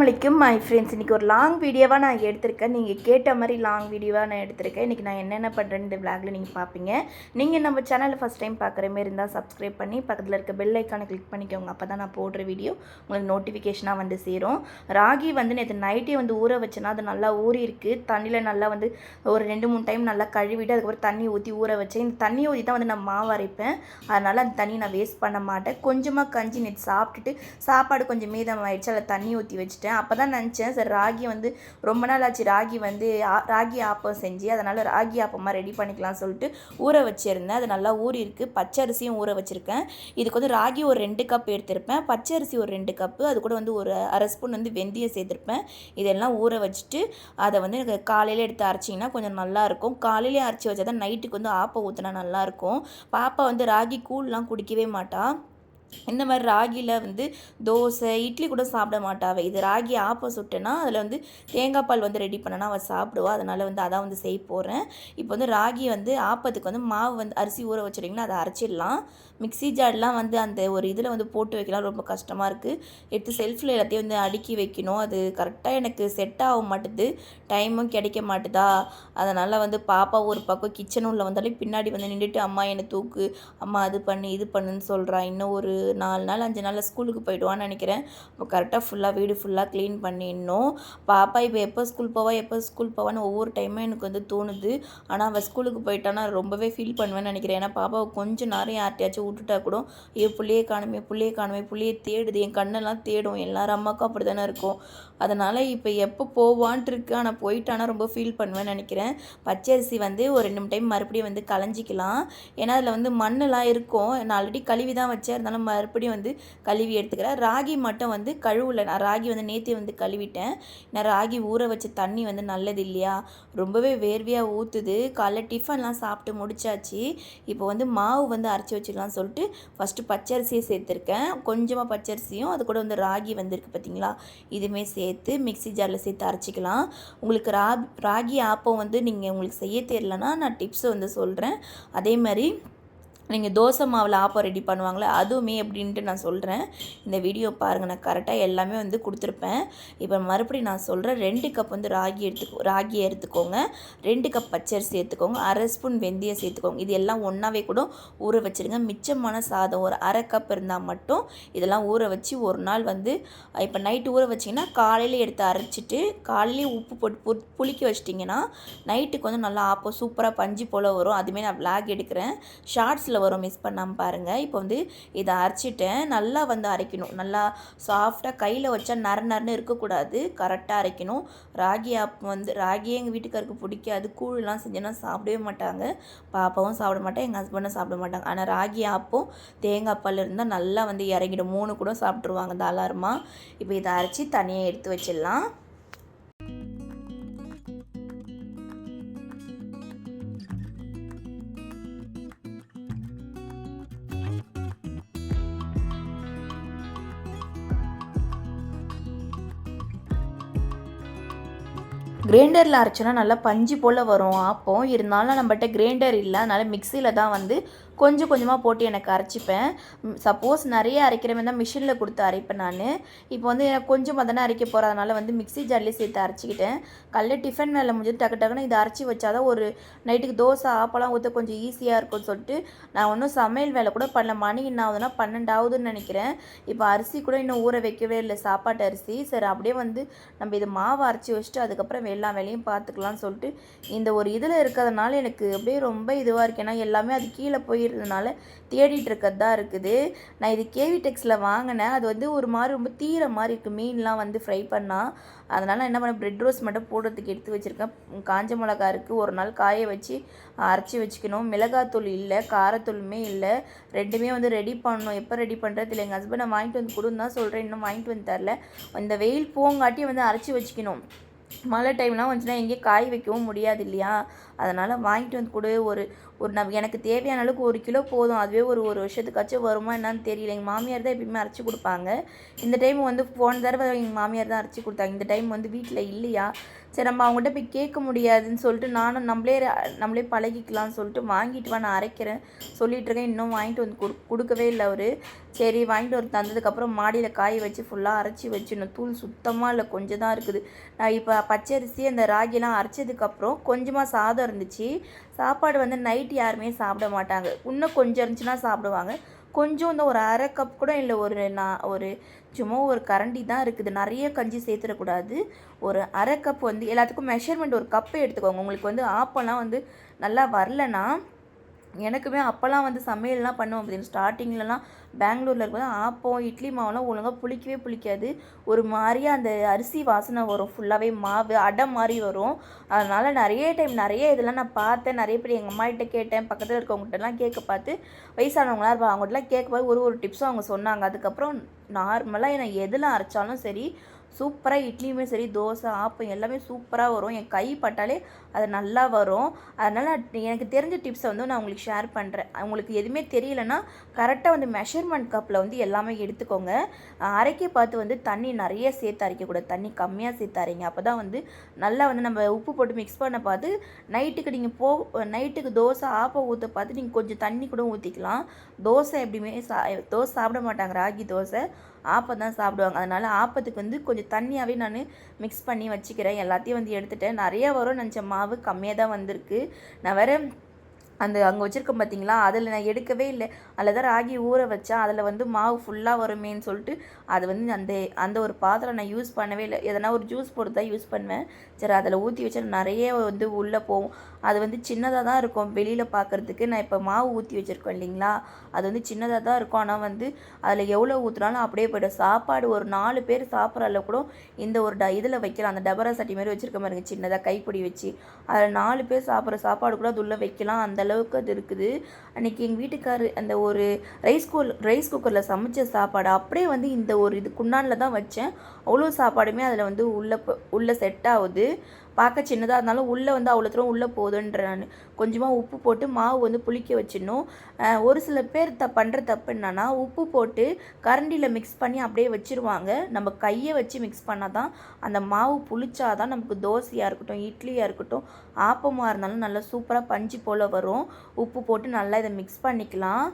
அஸ்ஸலாமு my friends இன்றைக்கி ஒரு லாங் வீடியோவாக நான் எடுத்திருக்கேன். நீங்கள் கேட்ட மாதிரி லாங் வீடியோவாக நான் எடுத்திருக்கேன். இன்றைக்கி நான் என்னென்ன பண்ணுறேன்னு இந்த விளாகில் நீங்கள் பார்ப்பீங்க நீங்கள் நம்ம சேனலை ஃபஸ்ட் டைம் பார்க்குற மாரி இருந்தால் சப்ஸ்கிரைப் பண்ணி பக்கத்தில் இருக்க பெல் ஐக்கானை கிளிக் பண்ணிக்கோங்க. அப்போ தான் நான் போடுற வீடியோ உங்களுக்கு நோட்டிஃபிகேஷனாக வந்து சேரும். ராகி வந்து நேற்று நைட்டே வந்து ஊற வச்சேன்னா அது நல்லா ஊறி இருக்குது தண்ணியில் நல்லா வந்து ஒரு ரெண்டு மூணு டைம் நல்லா கழுவிட்டு அதுக்கப்புறம் தண்ணி ஊற்றி ஊற வச்சேன். இந்த தண்ணி ஊற்றி தான் வந்து நான் மாவு அரைப்பேன். அதனால் அந்த தண்ணி நான் வேஸ்ட் பண்ண மாட்டேன். கொஞ்சமாக கஞ்சி நேற்று சாப்பிட்டுட்டு சாப்பாடு கொஞ்சம் மீதம் ஆயிடுச்சு அதில் தண்ணி ஊற்றி வச்சுட்டேன். அப்போ தான் நினச்சேன். சரி ராகி வந்து ரொம்ப நாள் ஆச்சு. ராகி வந்து ஆ- ராகி ஆப்பம் செஞ்சு அதனால் ராகி ஆப்பமாக ரெடி பண்ணிக்கலாம் சொல்லிட்டு ஊற வச்சுருந்தேன். அது நல்லா ஊறி இருக்குது பச்சை அரிசியும் ஊற வச்சுருக்கேன். இதுக்கு வந்து ராகி ஒரு ரெண்டு கப் எடுத்திருப்பேன். பச்சை அரிசி ஒரு ரெண்டு கப்பு அது கூட வந்து ஒரு அரை ஸ்பூன் வந்து வெந்தயம் சேர்த்துருப்பேன். இதெல்லாம் ஊற வச்சுட்டு அதை வந்து எனக்கு காலையில் எடுத்து அரைச்சிங்கன்னா கொஞ்சம் நல்லாயிருக்கும் காலையிலே அரைச்சி வச்சா தான் நைட்டுக்கு வந்து ஆப்பம் ஊற்றினா நல்லாயிருக்கும் பாப்பா வந்து ராகி கூழ்லாம் குடிக்கவே மாட்டா. இந்த மாதிரி ராகியில் வந்து தோசை இட்லி கூட சாப்பிட மாட்டாவே இது ராகி ஆப்பம் சுட்டேன்னா அதில் வந்து தேங்காய் பால் வந்து ரெடி பண்ணனா அவள் சாப்பிடுவா. அதனால் வந்து அதான் வந்து செய்ய போகிறேன் இப்போ வந்து ராகி வந்து ஆப்பத்துக்கு வந்து மாவு வந்து அரிசி ஊற வச்சுட்டிங்கன்னா அதை அரைச்சிடலாம். மிக்ஸி ஜார்லாம் வந்து அந்த ஒரு இதில் வந்து போட்டு வைக்கலாம். ரொம்ப கஷ்டமாக இருக்குது எடுத்து செல்ஃபில் எல்லாத்தையும் வந்து அடுக்கி வைக்கணும். அது கரெக்டாக எனக்கு செட் ஆக மாட்டுது. டைமும் கிடைக்க மாட்டுதா? அதனால் வந்து பாப்பா ஒரு பக்கம் கிச்சன் உள்ள வந்தாலே பின்னாடி வந்து நின்றுட்டு அம்மா என்னை தூக்கு. அம்மா அது பண்ணு இது பண்ணுன்னு சொல்கிறா இன்னும் ஒரு நாலு நாள் அஞ்சு நாளில் ஸ்கூலுக்கு போயிடுவான்னு நினைக்கிறேன். அப்போ கரெக்டாக ஃபுல்லாக வீடு ஃபுல்லாக க்ளீன் பண்ணிடணும். பாப்பா இப்போ எப்போ ஸ்கூல் போவா எப்போ ஸ்கூல் போவான்னு ஒவ்வொரு டைமும் எனக்கு வந்து தோணுது. ஆனால் அவள் ஸ்கூலுக்கு போயிட்டான்னா ரொம்பவே ஃபீல் பண்ணுவேன்னு நினைக்கிறேன். ஏன்னா பாப்பாவை கொஞ்சம் நேரம் யார்ட்டையாச்சும் விட்டுட்டா கூட ஐயோ புள்ளையே காணுமே புள்ளையே காணுமே புள்ளையே தேடுது என் கண்ணெல்லாம் தேடும் எல்லார் அம்மாக்கும் அப்படி தானே இருக்கும்? அதனால் இப்போ எப்போ போவான்ட்டு இருக்கு ஆனால் போயிட்டானா ரொம்ப ஃபீல் பண்ணுவேன்னு நினைக்கிறேன். பச்சரிசி வந்து ஒரு ரெண்டு மூணு டைம் மறுபடியும் வந்து களைஞ்சிக்கலாம். ஏன்னா அதில் வந்து மண்ணெல்லாம் இருக்கும். நான் ஆல்ரெடி கழுவி தான் வச்சேன். இருந்தாலும் மறுபடியும் வந்து கழுவி எடுத்துக்கிறேன். ராகி மட்டும் வந்து கழுவல. நான் ராகி வந்து நேற்றே வந்து கழுவிட்டேன். நான் ராகி ஊற வச்ச தண்ணி வந்து நல்லது இல்லையா? ரொம்பவே வேர்வையாக ஊற்றுது காலைல டிஃபன்லாம் சாப்பிட்டு முடிச்சாச்சு. இப்போ வந்து மாவு வந்து அரைச்சி வச்சுக்கலாம்னு சொல்லிட்டு ஃபஸ்ட்டு பச்சரிசியை சேர்த்துருக்கேன். கொஞ்சமாக பச்சரிசியும் அது கூட வந்து ராகி வந்திருக்கு பார்த்தீங்களா இதுவுமே சேர்த்து மிக்ஸி ஜாரில் சேர்த்து அரைச்சிக்கலாம். உங்களுக்கு ரா ராகி ஆப்பம் வந்து நீங்கள் உங்களுக்கு செய்ய தெரியலனா நான் டிப்ஸ் வந்து சொல்கிறேன் அதே மாதிரி நீங்கள் தோசை மாவில் ஆப்பம் ரெடி பண்ணுவாங்களே அதுவுமே எப்படின்ட்டு நான் சொல்கிறேன் இந்த வீடியோ பாருங்கள் நான் கரெக்டாக எல்லாமே வந்து கொடுத்துருப்பேன். இப்போ மறுபடியும் நான் சொல்கிறேன் ரெண்டு கப் வந்து ராகி எடுத்துக்கோ ராகியை எடுத்துக்கோங்க. ரெண்டு கப் பச்சரிசி எடுத்துக்கோங்க அரை ஸ்பூன் வெந்தயம் சேர்த்துக்கோங்க. இது எல்லாம் ஒன்றாவே கூட ஊற வச்சுருங்க. மிச்சமான சாதம் ஒரு அரை கப் இருந்தால் மட்டும் இதெல்லாம் ஊற வச்சு ஒரு நாள் வந்து இப்போ நைட்டு ஊற வச்சிங்கன்னா காலையில் எடுத்து அரைச்சிட்டு காலையிலே உப்பு போட்டு பு புளிக்க வச்சிட்டிங்கன்னா நைட்டுக்கு வந்து நல்லா ஆப்பம் சூப்பராக பஞ்சு போல் வரும். அதுமாரி நான் விளாக் எடுக்கிறேன். ஷார்ட்ஸில் வரும். மிஸ் பண்ணாமல் பாருங்கள் இப்போ வந்து இதை அரைச்சிட்டேன். நல்லா வந்து அரைக்கணும். நல்லா சாஃப்டாக கையில் வச்சா நர நரன்னு இருக்கக்கூடாது. கரெக்டாக அரைக்கணும். ராகி ஆப் வந்து ராகியே எங்கள் வீட்டுக்காருக்கு பிடிக்காது. கூழ்லாம் செஞ்சோன்னா சாப்பிடவே மாட்டாங்க. பாப்பாவும் சாப்பிட மாட்டேன் எங்கள் ஹஸ்பண்டும் சாப்பிட மாட்டாங்க. ஆனால் ராகி ஆப்பும் தேங்காய் பால் இருந்தால் நல்லா வந்து இறங்கிடும். மூணு கூட சாப்பிட்ருவாங்க தாளாரமாக இப்போ இதை அரைச்சி தனியாக எடுத்து வச்சிடலாம். கிரைண்டரில் அரைச்சோன்னா நல்லா பஞ்சு போல் வரும். அப்போது இருந்தாலும் நம்மகிட்ட கிரைண்டர் இல்லை. அதனால் மிக்சியில் தான் வந்து கொஞ்சம் கொஞ்சமாக போட்டு எனக்கு அரைச்சிப்பேன். சப்போஸ் நிறைய அரைக்கிற மாதிரி தான் மிஷினில் கொடுத்து அரைப்பேன் நான். இப்போ வந்து எனக்கு கொஞ்சமாக தானே அரைக்க போகிறதுனால வந்து மிக்ஸி ஜார்லேயே சேர்த்து அரைச்சிக்கிட்டேன். காலைல டிஃபன் வேலை முடிஞ்சு டக்கு டக்குன்னு இதை அரைச்சி வச்சாதான் ஒரு நைட்டுக்கு தோசை ஆப்பெல்லாம் ஊற்ற கொஞ்சம் ஈஸியாக இருக்கும்னு சொல்லிட்டு நான் ஒன்றும் சமையல் வேலை கூட பண்ணல. மணி என்ன ஆகுதுன்னா பன்னெண்டாவதுன்னு நினைக்கிறேன். இப்போ அரிசி கூட இன்னும் ஊற வைக்கவே இல்லை. சாப்பாட்டு அரிசி. சரி அப்படியே வந்து நம்ம இது மாவு அரைச்சி வச்சுட்டு அதுக்கப்புறம் எல்லா வேலையும் பார்த்துக்கலாம்னு சொல்லிட்டு இந்த ஒரு இதில் இருக்கிறதுனால எனக்கு அப்படியே ரொம்ப இதுவாக இருக்கு. ஏன்னா எல்லாமே அது கீழே அப்படின்றதுனால தேடிட்டு இருக்கிறது தான் இருக்குது. நான் இது கேவி டெக்ஸில் வாங்கினேன். அது வந்து ஒரு மாதிரி ரொம்ப தீர மாதிரி இருக்குது மீன்லாம் வந்து ஃப்ரை பண்ணால் அதனால் நான் என்ன பண்ணேன்? ப்ரெட் ரோஸ் மட்டும் போடுறதுக்கு எடுத்து வச்சுருக்கேன். காஞ்ச மிளகா இருக்குது ஒரு நாள் காய வச்சு அரைச்சி வச்சுக்கணும். மிளகாத்தூள் இல்லை. காரத்தூளுமே இல்லை. ரெண்டுமே வந்து ரெடி பண்ணணும். எப்போ ரெடி பண்ணுறது இல்லை. எங்கள் ஹஸ்பண்டை வாங்கிட்டு வந்து கொடுன்னு தான் சொல்கிறேன் இன்னும் வாங்கிட்டு வந்து தரல. இந்த வெயில் போங்காட்டி வந்து அரைச்சி வச்சுக்கணும். மழை டைம்லாம் வந்துச்சுன்னா எங்கேயும் காய் வைக்கவும் முடியாது இல்லையா? அதனால் வாங்கிட்டு வந்து கொடு. ஒரு ஒரு நம்ம எனக்கு தேவையான அளவுக்கு ஒரு கிலோ போதும். அதுவே ஒரு ஒரு வருஷத்துக்காச்சும் வருமா என்னன்னு தெரியல. எங்கள் மாமியார் தான் எப்பயுமே அரைச்சி கொடுப்பாங்க. இந்த டைம் வந்து போன தடவை எங்கள் மாமியார் தான் அரைச்சி கொடுத்தாங்க. இந்த டைம் வந்து வீட்டில் இல்லையா? சரி நம்ம அவங்ககிட்ட போய் கேட்க முடியாதுன்னு சொல்லிட்டு நானும் நம்மளே நம்மளே பழகிக்கலாம்னு சொல்லிட்டு வாங்கிட்டு வா நான் அரைக்கிறேன். சொல்லிட்டு இருக்கேன். இன்னும் வாங்கிட்டு வந்து கொடு கொடுக்கவே இல்லை அவர். சரி வாங்கிட்டு வந்து தந்ததுக்கப்புறம் மாடியில் காய வச்சு ஃபுல்லாக அரைச்சி வச்சிடணும். தூள் சுத்தமாக இல்லை. கொஞ்சம் தான் இருக்குது. நான் இப்போ பச்சரிசி அந்த ராகிலாம் அரைச்சதுக்கப்புறம் கொஞ்சமாக சாதம் இருந்துச்சு. சாப்பாடு வந்து நைட் யாருமே சாப்பிட மாட்டாங்க. இன்னும் கொஞ்சம் இருந்துச்சுன்னா சாப்பிடுவாங்க. கொஞ்சம் இந்த ஒரு அரை கப் கூட இல்லை ஒரு நான் ஒரு சும்மா ஒரு கரண்டி தான் இருக்குது. நிறைய கஞ்சி சேர்த்துடக்கூடாது. ஒரு அரை கப் வந்து எல்லாத்துக்கும் மெஷர்மெண்ட் ஒரு கப்பை எடுத்துக்கோங்க. உங்களுக்கு வந்து ஆப்பெல்லாம் வந்து நல்லா வரலன்னா எனக்குமே அப்போல்லாம் வந்து சமையல்லாம் பண்ணுவோம் அப்படின்னு ஸ்டார்டிங்லலாம் பெங்களூரில் இருக்கும்போது ஆப்பம் இட்லி மாவுலாம் ஒழுங்காக புளிக்கவே புளிக்காது. ஒரு மாதிரியே அந்த அரிசி வாசனை வரும். ஃபுல்லாகவே மாவு அடை மாதிரி வரும். அதனால் நிறைய டைம் நிறைய இதெல்லாம் நான் பார்த்தேன். நிறைய பேர் எங்கள் அம்மாகிட்ட கேட்டேன். பக்கத்தில் இருக்கவங்ககிட்டலாம் கேட்க பார்த்து வயசானவங்களாம் இருப்பாங்க அவங்ககிட்டலாம் கேட்க பார்த்து ஒரு ஒரு டிப்ஸும் அவங்க சொன்னாங்க. அதுக்கப்புறம் நார்மலாக நான் எதில் அரைச்சாலும் சரி சூப்பராக இட்லியுமே சரி தோசை ஆப்பம் எல்லாமே சூப்பராக வரும். என் கை பட்டாலே அது நல்லா வரும். அதனால் எனக்கு தெரிஞ்ச டிப்ஸை வந்து நான் உங்களுக்கு ஷேர் பண்ணுறேன் உங்களுக்கு எதுவுமே தெரியலன்னா கரெக்டாக வந்து மெஷர்மெண்ட் கப்பில் வந்து எல்லாமே எடுத்துக்கோங்க. அரைக்க பார்த்து வந்து தண்ணி நிறைய சேர்த்து அரைக்கக்கூடாது. தண்ணி கம்மியாக சேர்த்து அரைங்க. அப்போ தான் வந்து நல்லா வந்து நம்ம உப்பு போட்டு மிக்ஸ் பண்ண பார்த்து நைட்டுக்கு நீங்கள் போ நைட்டுக்கு தோசை ஆப்பம் ஊற்ற பார்த்து நீங்கள் கொஞ்சம் தண்ணி கூட ஊற்றிக்கலாம் தோசை எப்படியுமே சா தோசை சாப்பிட மாட்டாங்க ராகி தோசை. ஆப்பம் தான் சாப்பிடுவாங்க. அதனால் ஆப்பத்துக்கு வந்து கொஞ்சம் தண்ணியாகவே நான் மிக்ஸ் பண்ணி வச்சுக்கிறேன். எல்லாத்தையும் வந்து எடுத்துட்டேன். நிறைய வரும் நினச்ச மாவு கம்மியாக தான் வந்திருக்கு. நான் வேறு அந்த அங்கே வச்சுருக்கேன் பார்த்தீங்களா அதில் நான் எடுக்கவே இல்லை. அதில் தான் ராகி ஊற வச்சேன். அதில் வந்து மாவு ஃபுல்லாக வருமேன்னு சொல்லிட்டு அது வந்து அந்த அந்த ஒரு பாத்திரம் நான் யூஸ் பண்ணவே இல்லை. எதனா ஒரு ஜூஸ் போட்டு தான் யூஸ் பண்ணுவேன். சரி அதில் ஊற்றி வச்சா நிறைய வந்து உள்ளே போகும். அது வந்து சின்னதாக தான் இருக்கும். வெளியில் பார்க்குறதுக்கு நான் இப்போ மாவு ஊற்றி வச்சுருக்கோம் இல்லைங்களா? அது வந்து சின்னதாக தான் இருக்கும். ஆனால் வந்து அதில் எவ்வளோ ஊற்றுனாலும் அப்படியே போய்டும். சாப்பாடு ஒரு நாலு பேர் சாப்பிட்ற அளவு கூட இந்த ஒரு ட இதில் வைக்கலாம். அந்த டபரா சட்டி மாதிரி வச்சுருக்க மாதிரி சின்னதாக கைப்பிடி வச்சு. அதில் நாலு பேர் சாப்பிட்ற சாப்பாடு கூட அது உள்ளே வைக்கலாம். அந்த அளவுக்கு அது இருக்குது. அன்றைக்கி எங்கள் வீட்டுக்காரு அந்த ஒரு ரைஸ் குக் ரைஸ் குக்கரில் சமைச்ச சாப்பாடு அப்படியே வந்து இந்த ஒரு இது குண்டானில் தான் வச்சேன். அவ்வளோ சாப்பாடுமே அதில் வந்து உள்ளே உள்ளே செட் ஆகுது. பார்க்க சின்னதாக இருந்தாலும் உள்ளே வந்து அவ்வளோ தூரம் உள்ளே போகுதுன்ற நான். கொஞ்சமாக உப்பு போட்டு மாவு வந்து புளிக்க வச்சிடணும். ஒரு சில பேர் த பண்ணுற தப்பு என்னன்னா உப்பு போட்டு கரண்டியில் மிக்ஸ் பண்ணி அப்படியே வச்சுருவாங்க. நம்ம கையை வச்சு மிக்ஸ் பண்ணால் தான் அந்த மாவு புளிச்சாதான் நமக்கு தோசையாக இருக்கட்டும் இட்லியாக இருக்கட்டும் ஆப்பமாக இருந்தாலும் நல்லா சூப்பராக பஞ்சு போல் வரும். உப்பு போட்டு நல்லா இதை மிக்ஸ் பண்ணிக்கலாம்.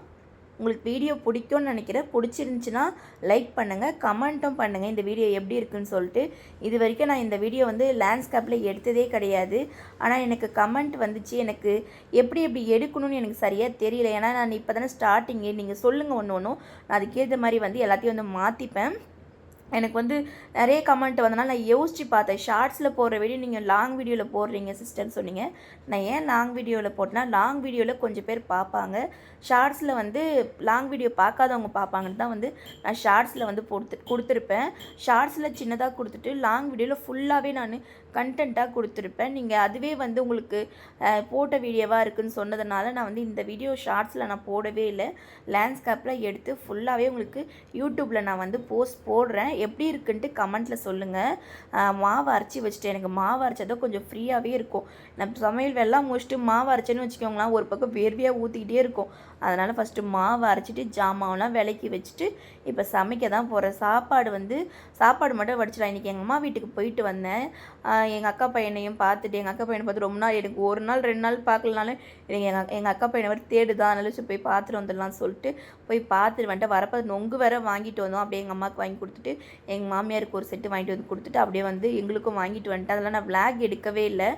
உங்களுக்கு வீடியோ பிடிக்கும்னு நினைக்கிறேன். பிடிச்சிருந்துச்சின்னா லைக் பண்ணுங்கள் கமெண்ட்டும் பண்ணுங்கள் இந்த வீடியோ எப்படி இருக்குன்னு சொல்லிட்டு. இது வரைக்கும் நான் இந்த வீடியோ வந்து லேண்ட்ஸ்கேப்பில் எடுத்ததே கிடையாது. ஆனால் எனக்கு கமெண்ட் வந்துச்சு. எனக்கு எப்படி எப்படி எடுக்கணும்னு எனக்கு சரியாக தெரியல. ஏன்னா நான் இப்போ தானே ஸ்டார்டிங்கு நீங்கள் சொல்லுங்கள் ஒன்று ஒன்றும் நான் அதுக்கேற்ற மாதிரி வந்து எல்லாத்தையும் வந்து மாற்றிப்பேன் எனக்கு வந்து நிறைய கமெண்ட் வந்தனால நான் யோசித்து பார்த்தேன். ஷார்ட்ஸில் போடுற வீடியோ நீங்கள் லாங் வீடியோவில் போடுறீங்க சிஸ்டர்னு சொன்னீங்க. நான் ஏன் லாங் வீடியோவில் போட்டேன்னா லாங் வீடியோவில் கொஞ்சம் பேர் பார்ப்பாங்க. ஷார்ட்ஸில் வந்து லாங் வீடியோ பார்க்காதவங்க பார்ப்பாங்கன்னு தான் வந்து நான் ஷார்ட்ஸில் வந்து கொடுத்து கொடுத்துருப்பேன். ஷார்ட்ஸில் சின்னதாக கொடுத்துட்டு லாங் வீடியோவில் ஃபுல்லாகவே நான் கண்டென்ட்டாக கொடுத்துருப்பேன். நீங்கள் அதுவே வந்து உங்களுக்கு போட்ட வீடியோவாக இருக்குதுன்னு சொன்னதுனால நான் வந்து இந்த வீடியோ ஷார்ட்ஸில் நான் போடவே இல்லை. லேண்ட்ஸ்கேப்பில் எடுத்து ஃபுல்லாகவே உங்களுக்கு யூடியூப்பில் நான் வந்து போஸ்ட் போடுறேன். எப்படி இருக்குன்ட்டு கமெண்ட்டில் சொல்லுங்கள் மாவு அரைச்சி வச்சுட்டு எனக்கு மாவு அரைச்சதோ கொஞ்சம் ஃப்ரீயாகவே இருக்கும். நான் சமையல் வெள்ளம் முடிச்சுட்டு மாவு அரைச்சேன்னு வச்சுக்கோங்களேன் ஒரு பக்கம் வேர்வையாக ஊற்றிக்கிட்டே இருக்கும். அதனால் ஃபஸ்ட்டு மாவு அரைச்சிட்டு ஜாமாவெலாம் விலக்கி வச்சுட்டு இப்போ சமைக்க தான் போகிறேன் சாப்பாடு வந்து சாப்பாடு மட்டும் வடிச்சிடலாம். இன்றைக்கி எங்கள் அம்மா வீட்டுக்கு போயிட்டு வந்தேன். எங்கள் அக்கா பையனையும் பார்த்துட்டு எங்கள் அக்கா பையனை பார்த்து ரொம்ப நாள் எனக்கு ஒரு நாள் ரெண்டு நாள் பார்க்கலனாலும் எனக்கு எங்கள் எங்கள் அக்கா பையனை வந்து தேடுதான் அதனால போய் பார்த்துட்டு வந்துடலாம்னு சொல்லிட்டு போய் பார்த்துட்டு வந்துட்டு வரப்போ நொங்கு வேற வாங்கிட்டு வந்தோம். அப்படியே எங்கள் அம்மாவுக்கு வாங்கி கொடுத்துட்டு எங்கள் மாமியாருக்கு ஒரு செட்டு வாங்கிட்டு வந்து கொடுத்துட்டு அப்படியே வந்து எங்களுக்கும் வாங்கிட்டு வந்துட்டு அதெல்லாம் நான் விளாக் எடுக்கவே இல்லை.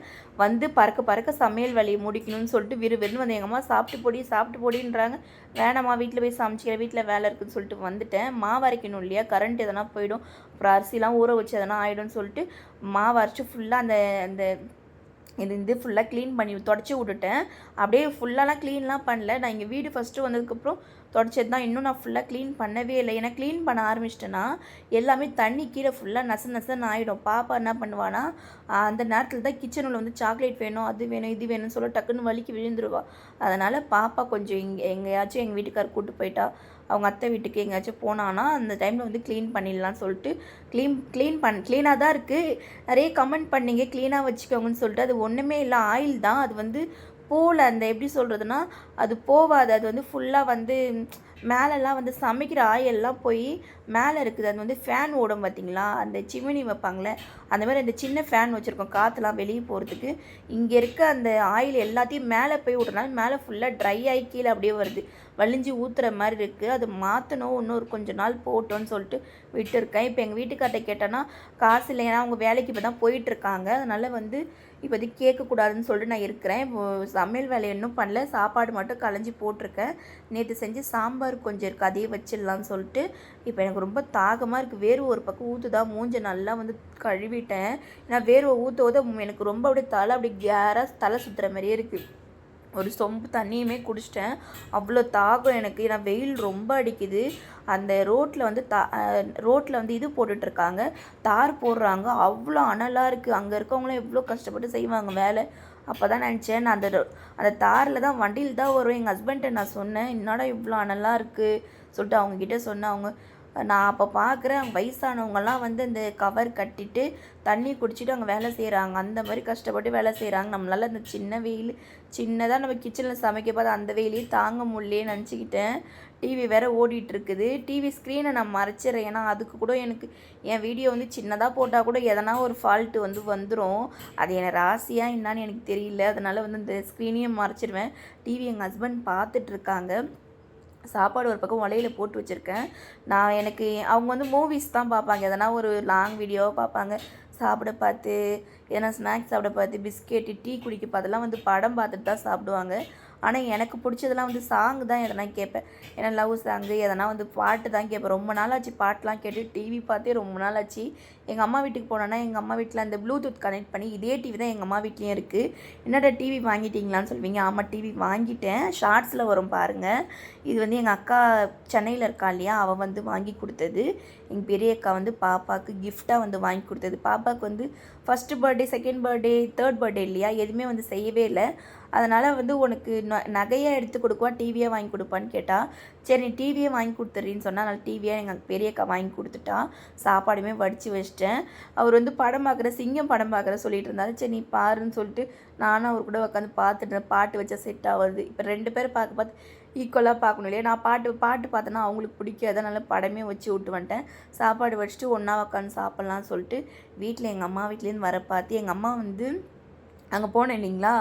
வந்து பறக்க பறக்க சமையல் வேலையை முடிக்கணும்னு சொல்லிட்டு விறுவிறுன்னு வந்து எங்கள் அம்மா சாப்பிட்டு போடி சாப்பிட்டு பண்ணுறாங்க வேணாம்மா வீட்டில் போய் சமைச்சிக்கிற வீட்டில் வேலை இருக்குதுன்னு சொல்லிட்டு வந்துட்டேன். மாவு அரைக்கணும் இல்லையா? கரண்ட் எதனா போயிடும். அப்புறம் அரிசிலாம் ஊற வச்சு எதனா ஆகிடும்னு சொல்லிட்டு மாவு அரைச்சி ஃபுல்லாக அந்த அந்த இது இது ஃபுல்லாக க்ளீன் பண்ணி தொடச்சி விட்டுட்டேன். அப்படியே ஃபுல்லாலாம் க்ளீன்லாம் பண்ணல. நான் இங்கே வீடு ஃபஸ்ட்டு வந்ததுக்கப்புறம் தொடச்சது தான் இன்னும் நான் ஃபுல்லாக க்ளீன் பண்ணவே இல்லை. ஏன்னா க்ளீன் பண்ண ஆரம்பிச்சிட்டேன்னா எல்லாமே தண்ணி கீழே ஃபுல்லாக நச நசன்னு ஆகிடும் பாப்பா என்ன பண்ணுவானா அந்த நேரத்தில் தான் கிச்சனில் வந்து சாக்லேட் வேணும் அது வேணும் இது வேணும்னு சொல்ல டக்குன்னு வலிக்கு விழுந்துருவா. அதனால் பாப்பா கொஞ்சம் இங்கே எங்கேயாச்சும் எங்கள் வீட்டுக்கார் கூப்பிட்டு போயிட்டா அவங்க அத்தை வீட்டுக்கு எங்கேயாச்சும் போனான்னா அந்த டைமில் வந்து க்ளீன் பண்ணிடலாம்னு சொல்லிட்டு க்ளீன் க்ளீன் பண் க்ளீனாக தான் இருக்குது நிறைய கமெண்ட் பண்ணிங்க க்ளீனாக வச்சுக்கோங்கன்னு சொல்லிட்டு அது ஒன்றுமே இல்லை ஆயில் தான். அது வந்து போகல அந்த எப்படி சொல்கிறதுனா அது போகாது அது வந்து ஃபுல்லாக வந்து மேலெல்லாம் வந்து சமைக்கிற ஆயிலெலாம் போய் மேலே இருக்குது. அது வந்து ஃபேன் ஓடும் பார்த்தீங்களா அந்த சிமினி வைப்பாங்களே அந்த மாதிரி அந்த சின்ன ஃபேன் வச்சுருக்கோம். காற்றுலாம் வெளியே போகிறதுக்கு இங்கே இருக்க அந்த ஆயில் எல்லாத்தையும் மேலே போய் விட்றனால மேலே ஃபுல்லாக ட்ரை ஆகி கீழே அப்படியே வருது. வலிஞ்சு ஊற்றுற மாதிரி இருக்குது அது மாற்றணும் இன்னொரு கொஞ்ச நாள் போட்டோன்னு சொல்லிட்டு விட்டுருக்கேன். இப்போ எங்கள் வீட்டுக்கார்ட்ட கேட்டேன்னா காசு இல்லை ஏன்னா அவங்க வேலைக்கு இப்போ தான் போயிட்டுருக்காங்க அதனால் வந்து இப்போதைக்கு கேட்கக்கூடாதுன்னு சொல்லிட்டு நான் இருக்கிறேன். சமையல் வேலை இன்னும் பண்ணல. சாப்பாடு மட்டும் களைஞ்சி போட்டிருக்கேன். நேற்று செஞ்சு சாம்பார் கொஞ்சம் இருக்குது அதையே வச்சிடலான்னு சொல்லிட்டு இப்போ எனக்கு ரொம்ப தாகமாக இருக்குது வேர்வை ஒரு பக்கம் ஊற்றுதா மூஞ்ச நல்லா வந்து கழுவிட்டேன். ஏன்னா வேர்வை ஊற்ற எனக்கு ரொம்ப அப்படியே தலை அப்படி கேராக தலை சுற்றுற மாதிரியே இருக்குது ஒரு சொம்பு தண்ணியுமே குடிச்சிட்டேன். அவ்வளோ தாகம் எனக்கு. ஏன்னா வெயில் ரொம்ப அடிக்குது. அந்த ரோட்டில் வந்து தா ரோட்டில் வந்து இது போட்டுட்ருக்காங்க. தார் போடுறாங்க. அவ்வளோ அனலாக இருக்குது அங்கே இருக்கவங்களாம் எவ்வளோ கஷ்டப்பட்டு செய்வாங்க வேலை. அப்போ தான் நினச்சேன். நான் அந்த அந்த தாரில் தான் வண்டியில் தான் வரும் எங்கள் ஹஸ்பண்ட்டை நான் சொன்னேன். என்னடா இவ்வளோ அனலாக இருக்குது சொல்லிட்டு அவங்கக்கிட்ட சொன்னேன் அவங்க நான் அப்போ பார்க்குறேன் வயசானவங்கலாம் வந்து இந்த கவர் கட்டிட்டு தண்ணி குடிச்சிட்டு அங்கே வேலை செய்கிறாங்க அந்த மாதிரி கஷ்டப்பட்டு வேலை செய்கிறாங்க நம்மளால அந்த சின்ன வெயில் சின்னதாக நம்ம கிச்சனில் சமைக்க பார்த்து அந்த வெயிலையும் தாங்க முடியலையே நினச்சிக்கிட்டேன். டிவி வேற ஓடிட்டு இருக்குது. டிவி ஸ்க்ரீனை நான் மறைச்சிடுறேன் ஏன்னா அதுக்கு கூட எனக்கு என் வீடியோ வந்து சின்னதாக போட்டால் கூட எதனா ஒரு ஃபால்ட்டு வந்து வந்துடும் அது எனக்கு ராசியாக என்னான்னு எனக்கு தெரியல. அதனால் வந்து இந்த ஸ்க்ரீனையும் மறைச்சிடுவேன் டிவி எங்கள் ஹஸ்பண்ட் பார்த்துட்ருக்காங்க சாப்பாடு ஒரு பக்கம் உலையில போட்டு வச்சுருக்கேன். நான் எனக்கு அவங்க வந்து மூவிஸ் தான் பார்ப்பாங்க. எதனா ஒரு லாங் வீடியோவாக பார்ப்பாங்க. சாப்பிட பார்த்து எதனா ஸ்நாக்ஸ் சாப்பிட பார்த்து பிஸ்கெட்டு டீ குடிக்க பார்த்தெல்லாம் வந்து படம் பார்த்துட்டு தான் சாப்பிடுவாங்க. ஆனால் எனக்கு பிடிச்சதெல்லாம் வந்து சாங் தான் எதனா கேட்பேன் ஏன்னா லவ் சாங்கு எதனா வந்து பாட்டு தான் கேட்பேன் ரொம்ப நாள் ஆச்சு பாட்டெலாம் கேட்டு டிவி பார்த்தே ரொம்ப நாள் ஆச்சு எங்கள் அம்மா வீட்டுக்கு போனேன்னா எங்கள் அம்மா வீட்டில் அந்த ப்ளூடூத் கனெக்ட் பண்ணி இதே டிவி தான் எங்கள் அம்மா வீட்லேயும் இருக்குது என்னடா டிவி வாங்கிட்டீங்களான்னு சொல்வீங்க ஆமாம் டிவி வாங்கிட்டேன். ஷார்ட்ஸில் வரும் பாருங்கள் இது வந்து எங்கள் அக்கா சென்னையில் இருக்கா இல்லையா? அவள் வந்து வாங்கி கொடுத்தது. எங்கள் பெரிய அக்கா வந்து பாப்பாவுக்கு கிஃப்டாக வந்து வாங்கி கொடுத்தது. பாப்பாவுக்கு வந்து first birthday second birthday third birthday இல்லையா? எதுவுமே வந்து செய்யவே இல்லை. அதனால் வந்து உனக்கு ந நகையாக எடுத்து கொடுக்குவா டிவியை வாங்கி கொடுப்பான்னு கேட்டால் சரி நீ டிவியே வாங்கி கொடுத்துட்றீன்னு சொன்னால் அதனால் டிவியை எங்கள் பெரிய அக்கா வாங்கி கொடுத்துட்டா சாப்பாடுமே வடித்து வச்சிட்டேன். அவர் வந்து படம் பார்க்குற சிங்கம் படம் பார்க்குற சொல்லிட்டு இருந்தாரு. சரி நீ பாருன்னு சொல்லிட்டு நானும் அவர் கூட உட்காந்து பார்த்துட்டு பாட்டு வச்சா செட் ஆகுது இப்போ ரெண்டு பேரும் பார்க்க பார்த்து ஈக்குவலாக பார்க்கணும் இல்லையா? நான் பாட்டு பாட்டு பார்த்தேன்னா அவங்களுக்கு பிடிக்காது. நல்ல படமே வச்சு விட்டு வந்துட்டேன். சாப்பாடு வச்சுட்டு ஒன்றா உட்காந்து சாப்பிட்லான்னு சொல்லிட்டு வீட்டில் எங்கள் அம்மா வீட்லேருந்து வர பார்த்து எங்கள் அம்மா வந்து அங்கே போனேன் இல்லைங்களா?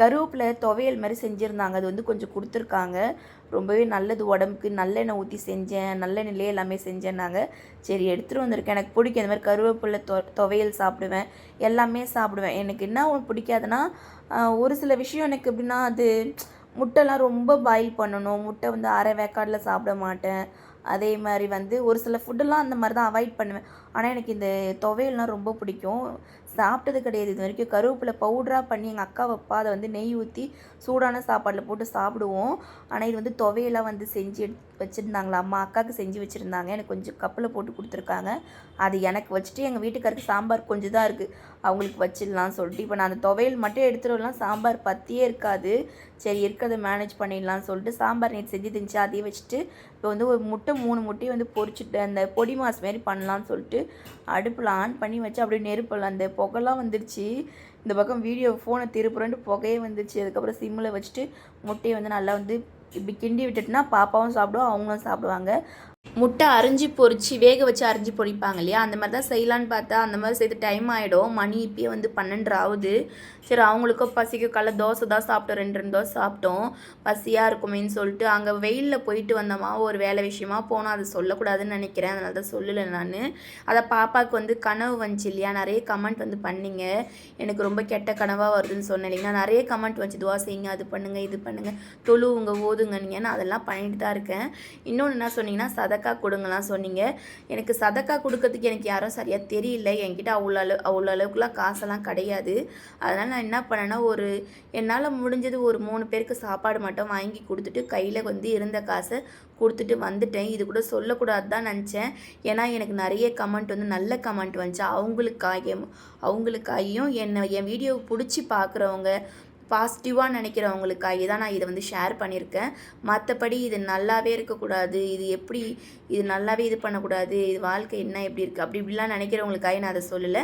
கருவேப்பிலை துவையல் மாதிரி செஞ்சுருந்தாங்க. அது வந்து கொஞ்சம் கொடுத்துருக்காங்க. ரொம்பவே நல்லது உடம்புக்கு. நல்லெண்ணெய் ஊற்றி செஞ்சேன். நல்லெண்ணெயிலே எல்லாமே செஞ்சேன்னாங்க. சரி எடுத்துகிட்டு வந்திருக்கேன். எனக்கு பிடிக்கும். இந்த மாதிரி கருவேப்பிலை தொ துவையல் சாப்பிடுவேன். எல்லாமே சாப்பிடுவேன். எனக்கு என்ன ஒன்று பிடிக்காதுன்னா ஒரு சில விஷயம் எனக்கு எப்படின்னா அது முட்டைலாம் ரொம்ப பாயில் பண்ணணும். முட்டை வந்து அரை வேக்காடில் சாப்பிட மாட்டேன். அதே மாதிரி வந்து ஒரு சில ஃபுட்டெல்லாம் அந்த மாதிரி தான் அவாய்ட் பண்ணுவேன். ஆனால் எனக்கு இந்த துவையல்னால் ரொம்ப பிடிக்கும். சாப்பிட்டது கிடையாது. இது வரைக்கும் கருவேப்பிலை பவுடராக பண்ணி எங்கள் அக்கா வைப்பா. அதை வந்து நெய் ஊற்றி சூடான சாப்பாட்டில் போட்டு சாப்பிடுவோம். ஆனால் இது வந்து துவையெல்லாம் வந்து செஞ்சு வச்சுருந்தாங்களா? அம்மா அக்காவுக்கு செஞ்சு வச்சுருந்தாங்க. எனக்கு கொஞ்சம் கப்பில் போட்டு கொடுத்துருக்காங்க. அது எனக்கு வச்சுட்டு எங்கள் வீட்டுக்காருக்கு சாம்பார் கொஞ்சம் தான் இருக்குது அவங்களுக்கு வச்சிடலாம் சொல்லிட்டு. இப்போ நான் அந்த துவையல் மட்டும் எடுத்துகிட்டு வரலாம். சாம்பார் பற்றியே இருக்காது. சரி இருக்கிறத மேனேஜ் பண்ணிடலாம்னு சொல்லிட்டு சாம்பார் நேற்று செஞ்சு திணிச்சு அதையே வச்சுட்டு இப்போ வந்து ஒரு முட்டை மூணு முட்டையை வந்து பொரிச்சுட்டு அந்த பொடி மாஸ் மாரி பண்ணலான்னு சொல்லிட்டு அடுப்பில் ஆன் பண்ணி வச்சு அப்படியே நெருப்பில் அந்த புகைலாம் வந்துடுச்சு இந்த பக்கம் வீடியோ ஃபோனை திருப்புறேன்ட்டு புகையே வந்துடுச்சு அதுக்கப்புறம் சிம்மில் வச்சுட்டு முட்டையை வந்து நல்லா வந்து இப்படி கிண்டி விட்டுட்டுனா பாப்பாவும் சாப்பிடுவோம் அவங்களும் சாப்பிடுவாங்க. முட்டை அரிஞ்சு பொறிச்சு வேக வச்சு அரிஞ்சு பொரிப்பாங்க இல்லையா? அந்த மாதிரி தான் செய்யலான்னு பார்த்தா அந்த மாதிரி செய்து டைம் ஆகிடும் மணி இப்பயே வந்து பன்னெண்டு ஆகுது சரி அவங்களுக்கும் பசிக்கும் காலைல தோசை தான் சாப்பிட்டோம். ரெண்டு ரெண்டு தோசை சாப்பிட்டோம். பசியாக இருக்குமேன்னு சொல்லிட்டு அங்கே வெயிலில் போயிட்டு வந்தோமா ஒரு வேலை விஷயமா போனோம் அதை சொல்லக்கூடாதுன்னு நினைக்கிறேன். அதனால தான் சொல்லலை நான். அதை பாப்பாவுக்கு வந்து கனவு வந்துச்சு இல்லையா? நிறைய கமெண்ட் வந்து பண்ணிங்க. எனக்கு ரொம்ப கெட்ட கனவாக வருதுன்னு சொன்னேன் இல்லைங்களா? நிறைய கமெண்ட் வச்சு துவா செய்யுங்க அது பண்ணுங்கள் இது பண்ணுங்கள் தொழுவுங்க ஓதுங்க நீங்கள் நான் அதெல்லாம் பண்ணிட்டு தான் இருக்கேன். இன்னொன்று என்ன சொன்னீங்கன்னா சதக்கா கொடுங்கலாம் சொன்னீங்க. எனக்கு சதக்கா கொடுக்கறதுக்கு எனக்கு யாரும் சரியாக தெரியல. என்கிட்ட அவ்வளோ அளவு அவ்வளோ அளவுக்குலாம் காசெல்லாம் கிடையாது. அதனால் நான் என்ன பண்ணேன்னா ஒரு என்னால் முடிஞ்சது ஒரு மூணு பேருக்கு சாப்பாடு மட்டும் வாங்கி கொடுத்துட்டு கையில் வந்து இருந்த காசை கொடுத்துட்டு வந்துட்டேன். இது கூட சொல்லக்கூடாது தான் நினச்சேன். ஏன்னா எனக்கு நிறைய கமெண்ட் வந்து நல்ல கமெண்ட் வந்துச்சு. அவங்களுக்காக அவங்களுக்காகியும் என்னை என் வீடியோவை பிடிச்சி பார்க்குறவங்க பாசிட்டிவாக நினைக்கிறவங்களுக்காக தான் நான் இதை வந்து ஷேர் பண்ணியிருக்கேன். மற்றபடி இது நல்லாவே இருக்கக்கூடாது இது எப்படி இது நல்லாவே இது பண்ணக்கூடாது இது வாழ்க்கை என்ன எப்படி இருக்குது அப்படி இப்படிலாம் நினைக்கிறவங்களுக்காக நான் அதை சொல்லலை.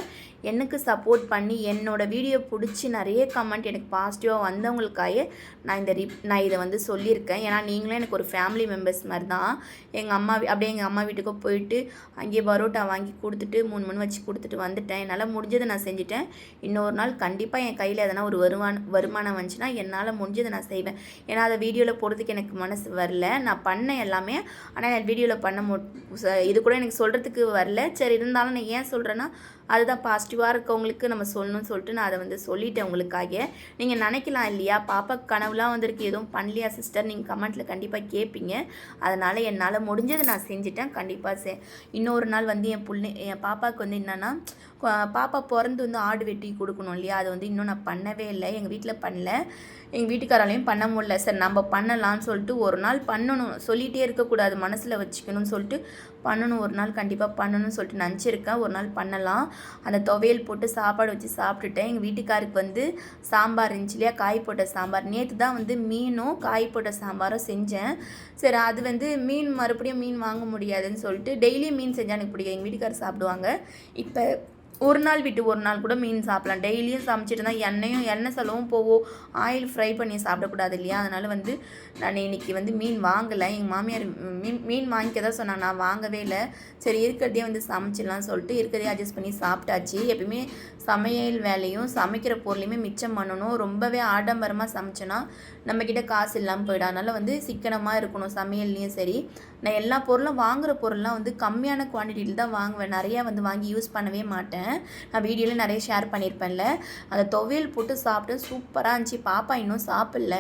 எனக்கு சப்போர்ட் பண்ணி என்னோடய வீடியோ பிடிச்சி நிறைய கமெண்ட் எனக்கு பாசிட்டிவாக வந்தவங்களுக்காக நான் இந்த ரிப் நான் இதை வந்து சொல்லியிருக்கேன். ஏன்னா நீங்களும் எனக்கு ஒரு ஃபேமிலி மெம்பர்ஸ் மாதிரி தான். எங்கள் அம்மா அப்படியே எங்கள் அம்மா வீட்டுக்கு போயிட்டு அங்கேயே பரோட்டா வாங்கி கொடுத்துட்டு மூணு மணி வச்சு கொடுத்துட்டு வந்துட்டேன். என்னால் முடிஞ்சதை நான் செஞ்சுட்டேன். இன்னொரு நாள் கண்டிப்பாக என் கையில் எதனா ஒரு வருமானம் வருமானம் வந்துச்சுன்னா என்னால் முடிஞ்சதை நான் செய்வேன். ஏன்னா அதை வீடியோவில் போடுறதுக்கு எனக்கு மனசு வரல. நான் பண்ணேன் எல்லாமே. ஆனால் என் வீடியோவில் பண்ண மு இது கூட எனக்கு சொல்கிறதுக்கு வரல. சரி இருந்தாலும் நான் ஏன் சொல்கிறேன்னா அதுதான் பாசிட்டிவாக இருக்கவங்களுக்கு நம்ம சொல்லணும்னு சொல்லிட்டு நான் அதை வந்து சொல்லிட்டேன் உங்களுக்காக நீங்கள் நினைக்கலாம் இல்லையா? பாப்பா கனவுலாம் வந்திருக்கு. எதுவும் பண்ணலையா சிஸ்டர் நீங்கள் கமெண்ட்டில் கண்டிப்பாக கேட்பீங்க அதனால் என்னால் முடிஞ்சதை நான் செஞ்சுட்டேன். கண்டிப்பாக செ இன்னொரு நாள் வந்து என் புள்ளை என் பாப்பாவுக்கு வந்து என்னென்னா பாப்பா பிறந்து வந்து ஆடு வெட்டி கொடுக்கணும் இல்லையா? அதை வந்து இன்னும் நான் பண்ணவே இல்லை. எங்கள் வீட்டில் பண்ணல. எங்கள் வீட்டுக்காராலையும் பண்ண முடியல. சார் நம்ம பண்ணலாம்னு சொல்லிட்டு ஒரு நாள் பண்ணணும். சொல்லிகிட்டே இருக்கக்கூடாது மனசில் வச்சுக்கணும்னு சொல்லிட்டு பண்ணணும். ஒரு நாள் கண்டிப்பாக பண்ணணும்னு சொல்லிட்டு நினச்சிருக்கேன். ஒரு நாள் பண்ணலாம். அந்த துவையல் போட்டு சாப்பாடு வச்சு சாப்பிட்டுட்டேன். எங்கள் வீட்டுக்காருக்கு வந்து சாம்பார் இருந்துச்சு இல்லையா? காய் போட்ட சாம்பார். நேற்று தான் வந்து மீனும் காய் போட்ட சாம்பாரும் செஞ்சேன். சரி அது வந்து மீன் மறுபடியும் மீன் வாங்க முடியாதுன்னு சொல்லிட்டு டெய்லியும் மீன் செஞ்சால் எனக்கு பிடிக்கும் எங்கள் வீட்டுக்காரர் சாப்பிடுவாங்க. இப்போ ஒரு நாள் விட்டு ஒரு நாள் கூட மீன் சாப்பிடலாம். டெய்லியும் சமைச்சிட்டு இருந்தால் எண்ணெயும் எண்ணெய் செலவும் போவோம் ஆயில் ஃப்ரை பண்ணி சாப்பிடக்கூடாது இல்லையா? அதனால் வந்து நான் இன்னைக்கு வந்து மீன் வாங்கலை. எங்கள் மாமியார் மீன் மீன் வாங்கிக்க தான் சொன்னாங்க. நான் வாங்கவே இல்லை. சரி இருக்கிறதே வந்து சமைச்சிடலாம் சொல்லிட்டு இருக்கிறதே அட்ஜஸ்ட் பண்ணி சாப்பிட்டாச்சு. எப்பயுமே சமையல் வேலையும் சமைக்கிற பொருளையுமே மிச்சம் பண்ணணும். ரொம்பவே ஆடம்பரமாக சமைச்சோன்னா நம்மக்கிட்ட காசு இல்லாமல் போயிடும். அதனால் வந்து சிக்கனமாக இருக்கணும். சமையல்லையும் சரி. நான் எல்லா பொருளும் வாங்குற பொருள்லாம் வந்து கம்மியான குவான்டிட்டியில் தான் வாங்குவேன். நிறையா வந்து வாங்கி யூஸ் பண்ணவே மாட்டேன். நான் வீடியோவில் நிறைய ஷேர் பண்ணியிருப்பேன்ல. அந்த துவையல் போட்டு சாப்பிட்டு சூப்பராக இருந்துச்சு. பாப்பா இன்னும் சாப்பிடல.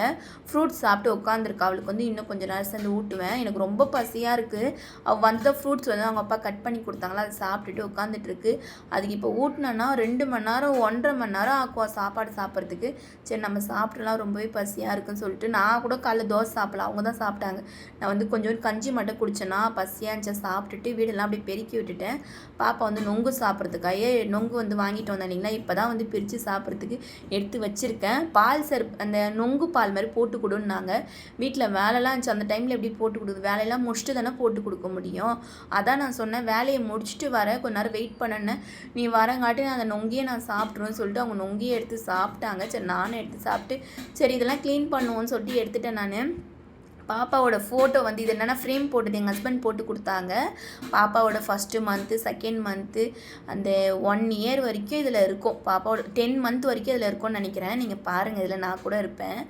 ஃப்ரூட்ஸ் சாப்பிட்டு உட்காந்துருக்கா அவளுக்கு வந்து இன்னும் கொஞ்சம் நேரம் சேர்ந்து ஊட்டுவேன். எனக்கு ரொம்ப பசியாக இருக்குது அவள் வந்த ஃப்ரூட்ஸ் வந்து அவங்க அப்பா கட் பண்ணி கொடுத்தாங்களா? அதை சாப்பிட்டுட்டு உட்காந்துட்ருக்கு அதுக்கு இப்போ ஊட்டினேன்னா ரெண்டு மணி நேரம் ஒன்றரை மணி நேரம் ஆக்குவா சாப்பாடு சாப்பிட்றதுக்கு. சரி நம்ம சாப்பிட்டுலாம் ரொம்பவே பசியாக இருக்குன்னு சொல்லிட்டு நான் கூட காலைல தோசை சாப்பிடல. அவங்க தான் சாப்பிட்டாங்க. நான் வந்து கொஞ்சம் கஞ்சி மட்டும் குடிச்சேன்னா பசியாக இருந்துச்சு. சாப்பிட்டுட்டு வீடெல்லாம் அப்படியே பெருக்கி விட்டுட்டேன். பாப்பா வந்து நொங்கு சாப்பிட்றதுக்காக நொங்கு வந்து வாங்கிட்டு வந்தாங்களா இப்போ தான் வந்து பிரித்து சாப்பிட்றதுக்கு எடுத்து வச்சுருக்கேன். பால் சர் அந்த நொங்கு பால் மாதிரி போட்டு கொடுன்னாங்க. வீட்டில் வேலைலாம் இருந்துச்சு. அந்த டைமில் எப்படி போட்டு கொடுக்குது வேலையெல்லாம் முடிச்சுட்டு தானே போட்டு கொடுக்க முடியும். அதான் நான் சொன்னேன். வேலையை முடிச்சுட்டு வரேன் கொஞ்ச நேரம் வெயிட் பண்ணேன்னு. நீ வரங்காட்டி நான் அந்த நொங்கியை நான் சாப்பிட்ருவேன்னு சொல்லிட்டு அவங்க நொங்கியை எடுத்து சாப்பிட்டாங்க. சரி நானும் எடுத்து சாப்பிட்டு சரி இதெல்லாம் க்ளீன் பண்ணுவோன்னு சொல்லிட்டு எடுத்துட்டேன் நான். பாப்பாவோட ஃபோட்டோ வந்து இது என்னென்னா ஃப்ரேம் போட்டது எங்கள் ஹஸ்பண்ட் போட்டு கொடுத்தாங்க. பாப்பாவோட ஃபஸ்ட்டு மந்த்து செகண்ட் மந்த்து அந்த ஒன் இயர் வரைக்கும் இதில் இருக்கும். பாப்பாவோட டென் மந்த் வரைக்கும் இதில் இருக்கும்னு நினைக்கிறேன். நீங்கள் பாருங்கள் இதில் நான் கூட இருப்பேன்.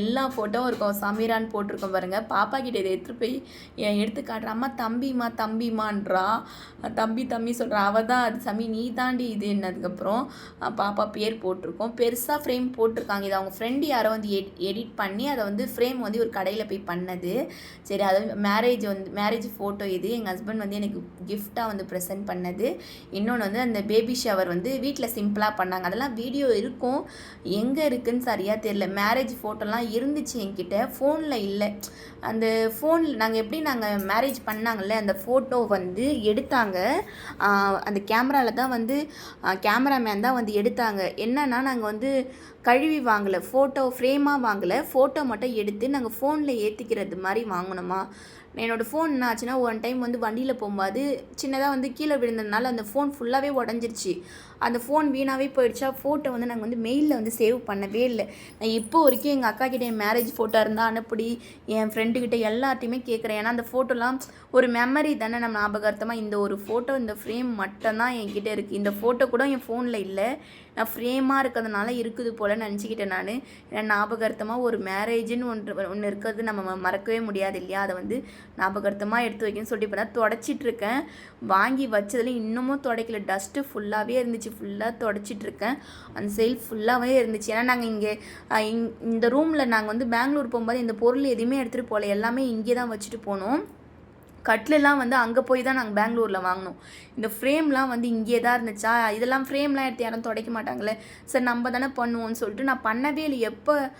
எல்லா ஃபோட்டோவும் இருக்கும். சமீரான்னு போட்டிருக்கோம் பாருங்கள் பாப்பா கிட்ட இதை எடுத்துகிட்டு போய் என் எடுத்து காட்டுறா அம்மா தம்பிம்மா தம்பிம்மான்றா. தம்பி தம்பி சொல்கிறா அவள் தான் அது சமி நீ தாண்டி இது. என்னதுக்கப்புறம் பாப்பா பேர் போட்டிருக்கோம். பெருசாக ஃப்ரேம் போட்டிருக்காங்க. இது அவங்க ஃப்ரெண்டு யாரோ வந்து எடிட் பண்ணி அதை வந்து ஃப்ரேம் வந்து ஒரு கடையில் போய் பண்ணது. சரி அது மேரேஜ் வந்து மேரேஜ் ஃபோட்டோ இது. எங்கள் ஹஸ்பண்ட் வந்து எனக்கு கிஃப்டாக வந்து ப்ரெசென்ட் பண்ணது. இன்னொன்று வந்து அந்த பேபி ஷவர் வந்து வீட்டில் சிம்பிளாக பண்ணாங்க. அதெல்லாம் வீடியோ இருக்கும். எங்கே இருக்குன்னு சரியாக தெரியல. மேரேஜ் ஃபோட்டோலாம் இருந்துச்சு என்கிட்ட. ஃபோனில் இல்லை. அந்த ஃபோன் நாங்கள் எப்படி நாங்கள் மேரேஜ் பண்ணாங்கல்ல அந்த ஃபோட்டோ வந்து எடுத்தாங்க. அந்த கேமராவில் தான் வந்து கேமராமேன் தான் வந்து எடுத்தாங்க. என்னன்னா நாங்கள் வந்து கழுவி வாங்கலை. ஃபோட்டோ ஃப்ரேமாக வாங்கலை. ஃபோட்டோ மட்டும் எடுத்து நாங்கள் ஃபோனில் ஏற்றி ஏற்றிக்கிறது மாதிரி வாங்கினோமா என்னோடய ஃபோன் என்ன ஆச்சுன்னா ஒன் டைம் வந்து வண்டியில் போகும்போது சின்னதாக வந்து கீழே விழுந்ததுனால அந்த ஃபோன் ஃபுல்லாகவே உடஞ்சிருச்சு. அந்த ஃபோன் வீணாகவே போயிடுச்சா? ஃபோட்டோ வந்து நாங்கள் வந்து மெயிலில் வந்து சேவ் பண்ணவே இல்லை. நான் இப்போ வரைக்கும் எங்கள் அக்கா கிட்டே என் மேரேஜ் ஃபோட்டோ இருந்தால் அனுப்பிடி என் ஃப்ரெண்டுக்கிட்ட எல்லாத்தையுமே கேட்குறேன் ஏன்னா அந்த ஃபோட்டோலாம் ஒரு மெமரி தானே நம்ம ஞாபகார்த்தமாக இந்த ஒரு ஃபோட்டோ இந்த ஃப்ரேம் மட்டும்தான் என்கிட்ட இருக்குது இந்த ஃபோட்டோ கூட என் ஃபோனில் இல்லை. நான் ஃப்ரேமாக இருக்கிறதுனால இருக்குது போல் நினச்சிக்கிட்டேன் நான். ஏன்னா ஞாபகார்த்தமாக ஒரு மேரேஜ்னு ஒன்று ஒன்று இருக்கிறது நம்ம மறக்கவே முடியாது இல்லையா? அதை வந்து ஞாபகார்த்தமாக எடுத்து வைக்கணும்னு சொல்லிட்டு இப்போ தான் தொடச்சிட்ருக்கேன் வாங்கி வச்சதுல இன்னமும் துடைக்கல. டஸ்ட்டு ஃபுல்லாகவே இருந்துச்சு. ஃபுல்லாக துடைச்சிட்டுருக்கேன் அந்த செல்ஃப் ஃபுல்லாகவே இருந்துச்சு. ஏன்னா நாங்கள் இங்கே இங்- இந்த ரூமில் நாங்கள் வந்து பெங்களூர் போகும்போது இந்த பொருள் எதுவுமே எடுத்துகிட்டு போகல. எல்லாமே இங்கே தான் வச்சுட்டு போனோம். கட்லெலாம் வந்து அங்கே போய் தான் நாங்கள் பெங்களூரில் வாங்கினோம். இந்த ஃப்ரேம்லாம் வந்து இங்கே தான் இருந்துச்சா? இதெல்லாம் ஃப்ரேம்லாம் எடுத்து யாரும் துடைக்க மாட்டாங்களே? சரி நம்ம தானே பண்ணுவோம்னு சொல்லிட்டு நான் பண்ணவே இல்லை. எப்போ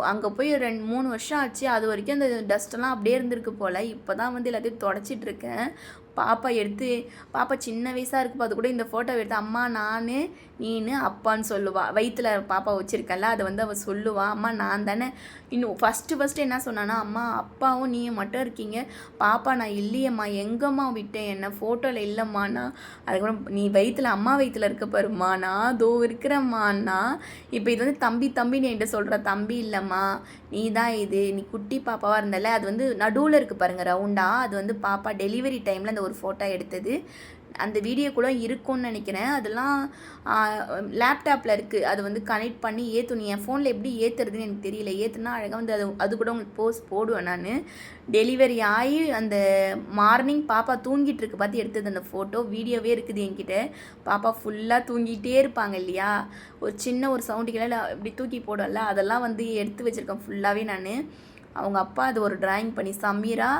அங்கே போய் ரெண்டு மூணு வருஷம் ஆச்சு. அது வரைக்கும் அந்த டஸ்ட்டெல்லாம் அப்படியே இருந்திருக்கு போல். இப்போ தான் வந்து எல்லாத்தையும் தொடச்சிட்டு இருக்கேன் பாப்பா எடுத்து பாப்பா சின்ன வயசாக இருக்கு அது கூட இந்த ஃபோட்டோவை எடுத்து அம்மா நான் நீனு அப்பான்னு சொல்லுவாள் வயிற்றுல பாப்பா வச்சிருக்கல அதை வந்து அவள் சொல்லுவாள் அம்மா நான் தானே. இன்னும் ஃபஸ்ட்டு ஃபஸ்ட்டு என்ன சொன்னான்னா அம்மா அப்பாவும் நீயும் மட்டும் இருக்கீங்க. பாப்பா நான் இல்லையம்மா. எங்கம்மா விட்டேன்? என்ன ஃபோட்டோவில் இல்லைம்மாண்ணா அதுக்கப்புறம் நீ வயிற்றுல அம்மா வயிற்றுல இருக்க பாருமா நான் தோ இருக்கிறம்மாண்ணா இப்போ இது வந்து தம்பி தம்பி நீ என்கிட்ட சொல்கிற தம்பி இல்லைம்மா. நீ தான் இது. நீ குட்டி பாப்பாவாக இருந்தல அது வந்து நடுவில் இருக்குது பாருங்கள் ரவுண்டாக அது வந்து பாப்பா டெலிவரி டைமில் அந்த ஒரு ஃபோட்டோ எடுத்தது. அந்த வீடியோ கூட இருக்கும்னு நினைக்கிறேன். அதெல்லாம் லேப்டாப்பில் இருக்குது அது வந்து கனெக்ட் பண்ணி ஏற்றணும் என் ஃபோனில் எப்படி ஏற்றுறதுன்னு எனக்கு தெரியல. ஏற்றுனா அழகாக வந்து அது அது கூட உங்களுக்கு போஸ்ட் போடுவேன் நான். டெலிவரி ஆகி அந்த மார்னிங் பாப்பா தூங்கிட்டு இருக்கு. பார்த்து எடுத்தது அந்த ஃபோட்டோ வீடியோவே இருக்குது என்கிட்ட. பாப்பா ஃபுல்லாக தூங்கிட்டே இருப்பாங்க இல்லையா? ஒரு சின்ன ஒரு சவுண்டு கீழே இப்படி தூக்கி போடல அதெல்லாம் வந்து எடுத்து வச்சுருக்கேன் ஃபுல்லாகவே நான். அவங்க அப்பா அது ஒரு டிராயிங் பண்ணி. சமீரா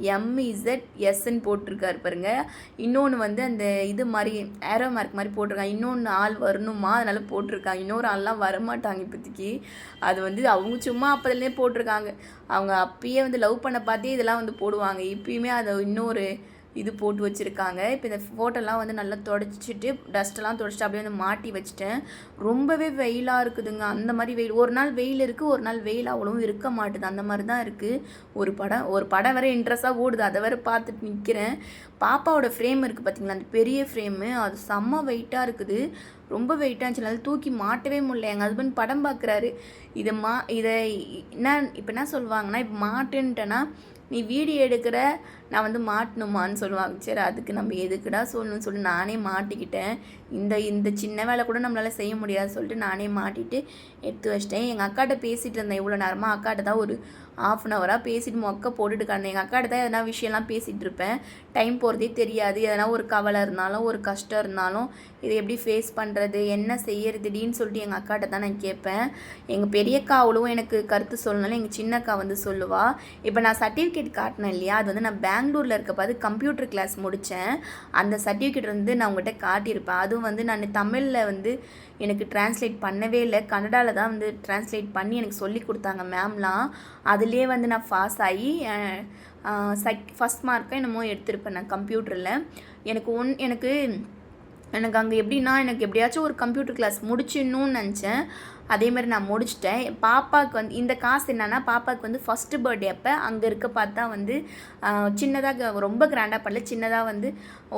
எம்இசட் எஸ்ன்னு போட்டிருக்காரு பாருங்க. இன்னொன்று வந்து அந்த இது மாதிரி ஏரோ மார்க் மாதிரி போட்டிருக்காங்க. இன்னொன்று ஆள் வரணுமா? அதனால் போட்டிருக்காங்க. இன்னொரு ஆள்லாம் வரமாட்டாங்க இப்போதைக்கு. அது வந்து அவங்க சும்மா அப்போதுலேயே போட்டிருக்காங்க. அவங்க அப்பயே வந்து லவ் பண்ண பார்த்தே இதெல்லாம் வந்து போடுவாங்க. இப்பயுமே அதை இன்னொரு இது போட்டு வச்சுருக்காங்க. இப்போ இந்த ஃபோட்டோலாம் வந்து நல்லா தொடச்சிட்டு டஸ்ட்டெல்லாம் தொடச்சிட்டு அப்படியே வந்து மாட்டி வச்சுட்டேன். ரொம்பவே வெயிலாக இருக்குதுங்க. அந்த மாதிரி வெயில் ஒரு நாள் வெயில் இருக்குது ஒரு நாள் வெயில் அவ்வளோவும் இருக்க மாட்டுது. அந்த மாதிரி தான் இருக்குது ஒரு படம் ஒரு படம் வேறு இன்ட்ரெஸ்ட்டாக ஓடுது. அதை வரை பார்த்துட்டு நிற்கிறேன் பாப்பாவோட ஃப்ரேம் இருக்குது பார்த்தீங்களா அந்த பெரிய ஃப்ரேமு அது செம்ம வெயிட்டாக இருக்குது. ரொம்ப வெயிட்டாக இருந்துச்சு. தூக்கி மாட்டவே முடியல. எங்கள் ஹஸ்பண்ட் படம் பார்க்குறாரு இதை மா இதை என்ன இப்போ என்ன சொல்லுவாங்கன்னா இப்போ மாட்டுன்ட்டேன்னா நீ வீடியோ எடுக்கிற நான் வந்து மாட்டணுமான்னு சொல்லுவாங்க. சரி அதுக்கு நம்ம எதுக்குடா சொல்லணும்னு சொல்லி நானே மாட்டிக்கிட்டேன். இந்த இந்த சின்ன வேலை கூட நம்மளால் செய்ய முடியாது சொல்லிட்டு நானே மாட்டிட்டு எடுத்து வச்சிட்டேன். எங்கள் அக்காட்ட பேசிகிட்டு இருந்தேன் இவ்வளோ நேரமாக அக்காட்ட தான் ஒரு ஆஃப் அன் ஹவராக பேசிட்டு மொக்க போட்டுட்டு கிடந்தேன் எங்கள் அக்காட்ட தான் எதனா விஷயம்லாம் பேசிகிட்டு இருப்பேன். டைம் போகிறதே தெரியாது. எதனா ஒரு கவலை இருந்தாலும் ஒரு கஷ்டம் இருந்தாலும் இதை எப்படி ஃபேஸ் பண்ணுறது என்ன செய்யறதுடின்னு சொல்லிட்டு எங்கள் அக்காட்ட தான் நான் கேட்பேன். எங்கள் பெரியக்கா அவ்வளவும் எனக்கு கருத்து சொல்லனால எங்கள் சின்னக்கா வந்து சொல்லுவாள் இப்போ நான் சர்டிஃபிகேட் காட்டினேன் இல்லையா? அது வந்து நான் பெங்களூரில் இருக்கப்போ அது கம்ப்யூட்டர் கிளாஸ் முடித்தேன் அந்த சர்டிஃபிகேட் வந்து நான் உங்கள்கிட்ட காட்டியிருப்பேன். அதுவும் வந்து நான் தமிழில் வந்து எனக்கு டிரான்ஸ்லேட் பண்ணவே இல்லை. கன்னடாவில் தான் வந்து டிரான்ஸ்லேட் பண்ணி எனக்கு சொல்லி கொடுத்தாங்க மேம்லாம் அதுலேயே வந்து நான் பாஸ் ஆகி செக் ஃபஸ்ட் மார்க்கை என்னமோ எடுத்திருப்பேன் நான் கம்ப்யூட்டரில் எனக்கு ஒன் எனக்கு எனக்கு அங்கே எப்படின்னா எனக்கு எப்படியாச்சும் ஒரு கம்ப்யூட்டர் கிளாஸ் முடிச்சிடணும்னு நினச்சேன். அதே மாதிரி நான் முடிச்சிட்டேன். பாப்பாவுக்கு வந்து இந்த காசு என்னென்னா பாப்பாவுக்கு வந்து ஃபஸ்ட்டு பர்த்டே அப்போ அங்கே இருக்க பார்த்தா வந்து சின்னதாக ரொம்ப கிராண்டாக பண்ணல. சின்னதாக வந்து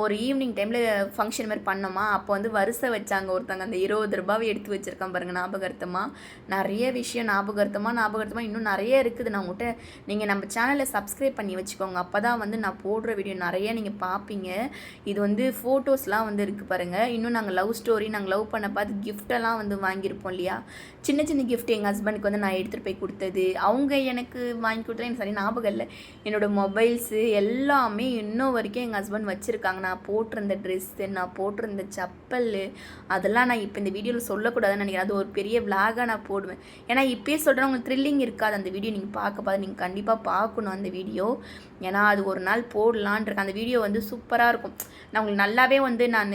ஒரு ஈவினிங் டைமில் ஃபங்க்ஷன் மாதிரி பண்ணோமா? அப்போ வந்து வரிசை வச்சாங்க ஒருத்தவங்க. அந்த இருபது ரூபாவை எடுத்து வச்சுருக்கேன் பாருங்கள் ஞாபகார்த்தமாக நிறைய விஷயம் ஞாபகார்த்தமாக ஞாபகார்த்தமாக இன்னும் நிறைய இருக்குது. நான் உங்கள்கிட்ட நீங்கள் நம்ம சேனலை சப்ஸ்கிரைப் பண்ணி வச்சுக்கோங்க. அப்போ தான் வந்து நான் போடுற வீடியோ நிறைய நீங்கள் பார்ப்பீங்க இது வந்து ஃபோட்டோஸ்லாம் வந்து இருக்குது பாருங்கள் இன்னும் நாங்கள் லவ் ஸ்டோரி நாங்கள் லவ் பண்ண பார்த்து கிஃப்டெல்லாம் வந்து வாங்கியிருப்போம் இல்லையா? சின்ன சின்ன கிஃப்ட் எங்கள் ஹஸ்பண்டுக்கு வந்து நான் எடுத்துகிட்டு போய் கொடுத்தது. அவங்க எனக்கு வாங்கி கொடுத்தது எனக்கு சரி ஞாபகம் இல்லை. என்னோடய மொபைல்ஸு எல்லாமே இன்னும் வரைக்கும் எங்கள் ஹஸ்பண்ட் வச்சுருக்காங்க. நான் போட்டிருந்த ட்ரெஸ்ஸு நான் போட்டிருந்த செப்பல் அதெல்லாம் நான் இப்போ இந்த வீடியோவில் சொல்லக்கூடாதுன்னு நினைக்கிறேன். அது ஒரு பெரிய விளாகாக நான் போடுவேன். ஏன்னா இப்போயே சொல்கிறேன் உங்களுக்கு த்ரில்லிங் இருக்காது அந்த வீடியோ நீங்கள் பார்க்க பார்த்து நீங்கள் கண்டிப்பாக பார்க்கணும் அந்த வீடியோ ஏன்னா அது ஒரு நாள் போடலான்ருக்கு அந்த வீடியோ வந்து சூப்பராக இருக்கும். நான் உங்களுக்கு நல்லாவே வந்து நான்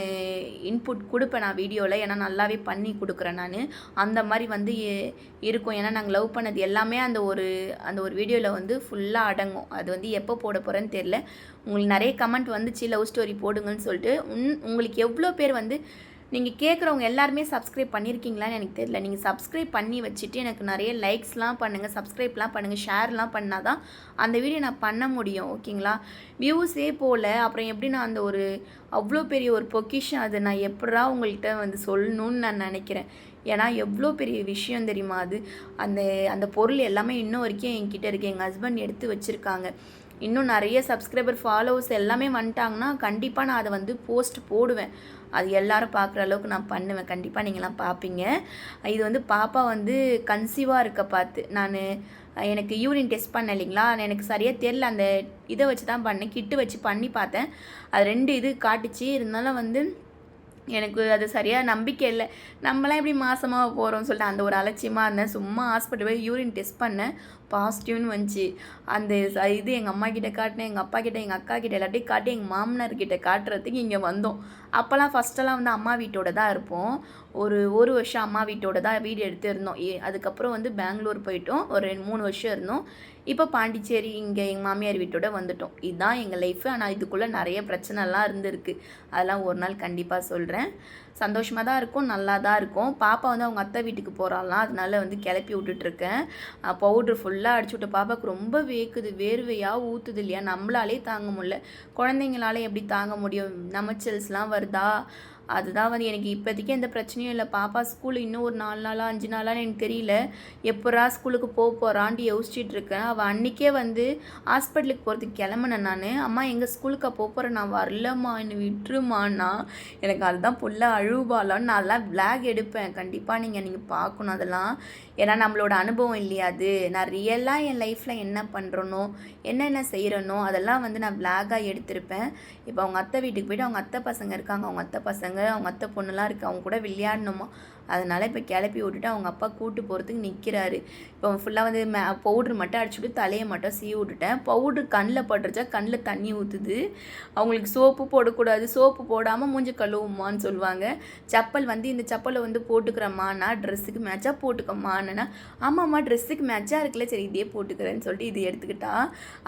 இன்புட் கொடுப்பேன் நான் வீடியோவில் ஏன்னா நல்லாவே பண்ணி கொடுக்குறேன் நான். அந்த மாதிரி வந்து இருக்கும். ஏன்னா நாங்கள் லவ் பண்ணது எல்லாமே அந்த ஒரு அந்த ஒரு வீடியோவில் வந்து ஃபுல்லாக அடங்கும். அது வந்து எப்போ போட போகிறேன்னு தெரில உங்களுக்கு நிறைய கமெண்ட் வந்துச்சு லவ் ஸ்டோரி போடுங்கன்னு சொல்லிட்டு. உன் உங்களுக்கு எவ்வளோ பேர் வந்து நீங்கள் கேட்குறவங்க எல்லாருமே சப்ஸ்கிரைப் பண்ணியிருக்கீங்களான்னு எனக்கு தெரியல. நீங்கள் சப்ஸ்கிரைப் பண்ணி வச்சுட்டு எனக்கு நிறைய லைக்ஸ்லாம் பண்ணுங்கள் சப்ஸ்கிரைப்லாம் பண்ணுங்கள் ஷேர்லாம் பண்ணால் தான் அந்த வீடியோ நான் பண்ண முடியும் ஓகேங்களா வியூஸே போகல அப்புறம் எப்படி நான் அந்த ஒரு அவ்வளோ பெரிய ஒரு பொக்கிஷன் அது நான் எப்படா உங்கள்கிட்ட வந்து சொல்லணும்னு நான் நினைக்கிறேன். ஏன்னா எவ்வளோ பெரிய விஷயம் தெரியுமா அது? அந்த அந்த பொருள் எல்லாமே இன்னும் வரைக்கும் என்கிட்ட இருக்குது எங்கள் ஹஸ்பண்ட் எடுத்து வச்சுருக்காங்க. இன்னும் நிறைய சப்ஸ்கிரைபர் ஃபாலோவர்ஸ் எல்லாமே வந்துட்டாங்கன்னா கண்டிப்பாக நான் அதை வந்து போஸ்ட் போடுவேன். அது எல்லாரும் பார்க்குற அளவுக்கு நான் பண்ணுவேன். கண்டிப்பாக நீங்களாம் பார்ப்பீங்க இது வந்து பாப்பா வந்து கன்சீவாக இருக்க பார்த்து நான் எனக்கு யூரின் டெஸ்ட் பண்ண இல்லைங்களா? எனக்கு சரியாக தெரில அந்த இதை வச்சு தான் பண்ணேன். கிட்டு வச்சு பண்ணி பார்த்தேன். அது ரெண்டு இது காட்டுச்சு. இருந்தாலும் வந்து எனக்கு அது சரியாக நம்பிக்கை இல்லை. நம்மளாம் எப்படி மாசமாக போகிறோம்னு சொல்லிட்டு அந்த ஒரு அலட்சியமாக இருந்தேன். சும்மா ஹாஸ்பிட்டல் போய் யூரின் டெஸ்ட் பண்ணேன். பாசிட்டிவ்னு வந்துச்சு. அந்த ச- இது எங்கள் அம்மா கிட்ட காட்டினேன். எங்கள் அப்பா கிட்ட எங்கள் அக்கா கிட்ட எல்லாத்தையும் காட்டி எங்கள் மாமனார் கிட்டே காட்டுறதுக்கு இங்கே வந்தோம். அப்போல்லாம் ஃபஸ்ட்டெல்லாம் வந்து அம்மா வீட்டோட தான் இருப்போம். ஒரு ஒரு வருஷம் அம்மா வீட்டோட தான் வீடு எடுத்து இருந்தோம் ஏ அதுக்கப்புறம் வந்து பெங்களூர் போயிட்டோம். ஒரு ரெண்டு மூணு வருஷம் இருந்தோம். இப்போ பாண்டிச்சேரி இங்கே எங்கள் மாமியார் வீட்டோட வந்துட்டோம். இதுதான் எங்கள் லைஃப் ஆனால் இதுக்குள்ளே நிறைய பிரச்சனைலாம் இருந்திருக்கு. அதெல்லாம் ஒரு நாள் கண்டிப்பாக சொல்கிறேன் சந்தோஷமாக தான் இருக்கும் நல்லா தான் இருக்கும். பாப்பா வந்து அவங்க அத்தை வீட்டுக்கு போகிறாலாம் அதனால வந்து கிளப்பி விட்டுட்ருக்கேன். பவுட்ரு ஃபுல்லாக அடிச்சு விட்ட பாப்பாவுக்கு ரொம்ப வேக்குது. வேர்வையாக ஊற்றுது இல்லையா? நம்மளாலே தாங்க முடியல. குழந்தைங்களால எப்படி தாங்க முடியும்? நமச்சல்ஸ்லாம் வருதா? அதுதான் வந்து எனக்கு இப்போதைக்கு எந்த பிரச்சனையும் இல்லை. பாப்பா ஸ்கூல் இன்னும் ஒரு நாலு நாளாக அஞ்சு நாளான்னு எனக்கு தெரியல. எப்போரா ஸ்கூலுக்கு போக போகிறான்ட்டு யோசிச்சுட்டு இருக்கேன். அவள் அன்றைக்கே வந்து ஹாஸ்பிட்டலுக்கு போகிறதுக்கு கிளம்புனேன் நான். அம்மா எங்கள் ஸ்கூலுக்கு போக போகிறேன் நான் வரலம்மா. என்னை விட்டுருமான்னா எனக்கு அதுதான் புள்ள அழுவாளான்னு நான் அதெல்லாம் விளாக் எடுப்பேன். கண்டிப்பாக நீங்கள் நீங்கள் பார்க்கணும் அதெல்லாம். ஏன்னா நம்மளோட அனுபவம் இல்லையா அது? நான் ரியலாக என் லைஃப்பில் என்ன பண்ணுறனோ என்னென்ன செய்கிறனோ அதெல்லாம் வந்து நான் விளாகாக எடுத்திருப்பேன். இப்போ அவங்க அத்தை வீட்டுக்கு போயிட்டு அவங்க அத்தை பசங்க இருக்காங்க அவங்க அத்தை பசங்க அவங்க அத்தை பொண்ணுலாம் இருக்குது அவங்க கூட விளையாடணுமா? அதனால் இப்போ கிளப்பி விட்டுட்டு அவங்க அப்பா கூட்டு போகிறதுக்கு நிற்கிறாரு இப்போ ஃபுல்லாக வந்து மே பவுட்ரு மட்டும் அடிச்சுட்டு தலையை மட்டும் சீவி விட்டுட்டேன். பவுட்ரு கண்ணில் பட்டுருச்சா கண்ணில் தண்ணி ஊற்றுது அவங்களுக்கு சோப்பு போடக்கூடாது. சோப்பு போடாமல் மூஞ்சி கழுவுமான்னு சொல்லுவாங்க. செப்பல் வந்து இந்த செப்பலை வந்து போட்டுக்கிறம்மாண்ணா ட்ரெஸ்ஸுக்கு மேட்சாக போட்டுக்கம்மான்னா ஆமாம்மா ட்ரெஸ்ஸுக்கு மேட்சாக இருக்குல்ல சரி இதே போட்டுக்கிறேன்னு சொல்லிட்டு இது எடுத்துக்கிட்டா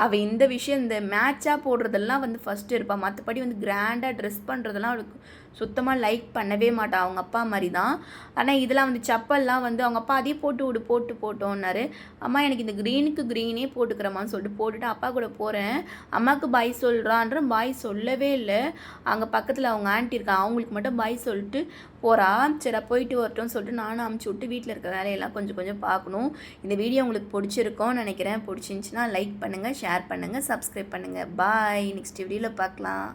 அவள் இந்த விஷயம் இந்த மேட்சாக போடுறதெல்லாம் வந்து ஃபஸ்ட்டு இருப்பாள் மற்றபடி வந்து கிராண்டாக ட்ரெஸ் பண்ணுறதெல்லாம் அவளுக்கு சுத்தமாக லைக் பண்ணவே மாட்டான் அவங்க அப்பா மாதிரி தான் ஆனால் இதெல்லாம் வந்து செப்பல்லாம் வந்து அவங்க அப்பா அதே போட்டு விடு போட்டு போட்டோன்னாரு. அம்மா எனக்கு இந்த க்ரீனுக்கு க்ரீனே போட்டுக்கிறமான்னு சொல்லிட்டு போட்டுட்டு அப்பா கூட போகிறேன் அம்மாவுக்கு பாய் சொல்கிறான்ற பாய் சொல்லவே இல்லை. அங்கே பக்கத்தில் அவங்க ஆண்டி இருக்கா அவங்களுக்கு மட்டும் பாய் சொல்லிட்டு போகிறா சரி போயிட்டு வரட்டும்னு சொல்லிட்டு நானும் அமுச்சு விட்டு வீட்டில் இருக்க வேலையெல்லாம் கொஞ்சம் கொஞ்சம் பார்க்கணும். இந்த வீடியோ உங்களுக்கு பிடிச்சிருக்கோன்னு நினைக்கிறேன். பிடிச்சிருந்துச்சின்னா லைக் பண்ணுங்கள் ஷேர் பண்ணுங்கள் சப்ஸ்கிரைப் பண்ணுங்கள் பாய் நெக்ஸ்ட் வீடியோவில் பார்க்கலாம்.